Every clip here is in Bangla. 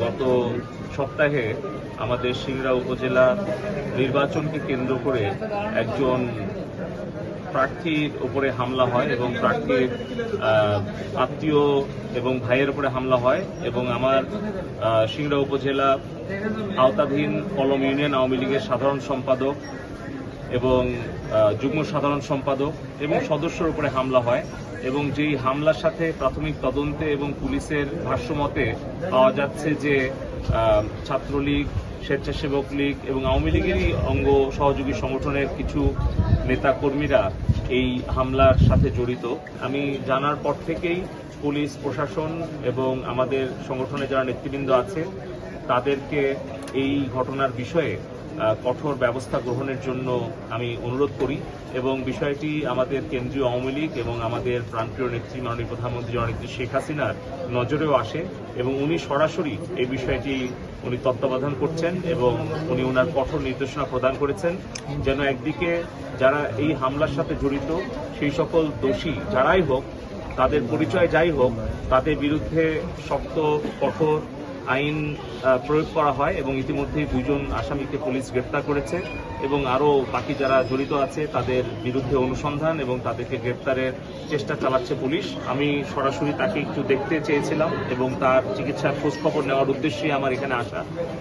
গত সপ্তাহে আমাদের সিংড়া উপজেলা নির্বাচনকে কেন্দ্র করে একজন প্রার্থীর উপরে হামলা হয় এবং প্রার্থীর আত্মীয় এবং ভাইয়ের উপরে হামলা হয় এবং আমার সিংড়া উপজেলা আওতাধীন কলম ইউনিয়ন আওয়ামী লীগের সাধারণ সম্পাদক এবং যুগ্ম সাধারণ সম্পাদক এবং সদস্যর উপরে হামলা হয় এবং যেই হামলার সাথে প্রাথমিক তদন্তে এবং পুলিশের ভাষ্যমতে পাওয়া যাচ্ছে যে ছাত্রলীগ, স্বেচ্ছাসেবক লীগ এবং আওয়ামী লীগেরই অঙ্গ সহযোগী সংগঠনের কিছু নেতা কর্মীরা এই হামলার সাথে জড়িত। আমি জানার পর থেকেই পুলিশ, প্রশাসন এবং আমাদের সংগঠনে যারা নেতৃবৃন্দ আছে, তাদেরকে এই ঘটনার বিষয়ে কঠোর ব্যবস্থা গ্রহণের জন্য আমি অনুরোধ করি এবং বিষয়টি আমাদের কেন্দ্রীয় আওয়ামী লীগ এবং আমাদের প্রাণপ্রিয় নেত্রী মাননীয় প্রধানমন্ত্রী জননেত্রী শেখ হাসিনার নজরেও আসে এবং উনি সরাসরি এই বিষয়টি উনি তত্ত্বাবধান করছেন এবং উনি ওনার কঠোর নির্দেশনা প্রদান করেছেন যেন একদিকে যারা এই হামলার সাথে জড়িত সেই সকল দোষী যারাই হোক, তাদের পরিচয় যাই হোক, তাদের বিরুদ্ধে শক্ত, কঠোর আইন প্রয়োগ করা হয় এবং ইতিমধ্যেই দুজন আসামিকে পুলিশ গ্রেপ্তার করেছে এবং আরও বাকি যারা জড়িত আছে তাদের বিরুদ্ধে অনুসন্ধান এবং তাদেরকে গ্রেপ্তারের চেষ্টা চালাচ্ছে পুলিশ। আমি সরাসরি তাকে একটু দেখতে চেয়েছিলাম এবং তার চিকিৎসার খোঁজখবর নেওয়ার উদ্দেশ্যে আমার এখানে আসা।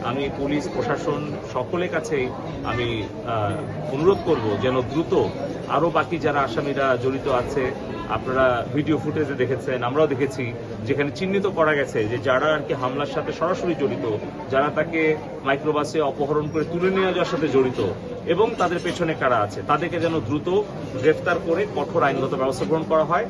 আমি পুলিশ, প্রশাসন সকলের কাছেই আমি অনুরোধ করব যেন দ্রুত আরও বাকি যারা আসামিরা জড়িত আছে, আপনারা ভিডিও ফুটেজে দেখেছেন, আমরাও দেখেছি, যেখানে চিহ্নিত করা গেছে যে যারা আর কি হামলার সাথে সরাসরি জড়িত, যারা তাকে মাইক্রোবাসে অপহরণ করে তুলে নিয়ে যাওয়ার সাথে জড়িত এবং তাদের পেছনে কারা আছে, তাদেরকে যেন দ্রুত গ্রেফতার করে কঠোর আইনগত ব্যবস্থা গ্রহণ করা হয়।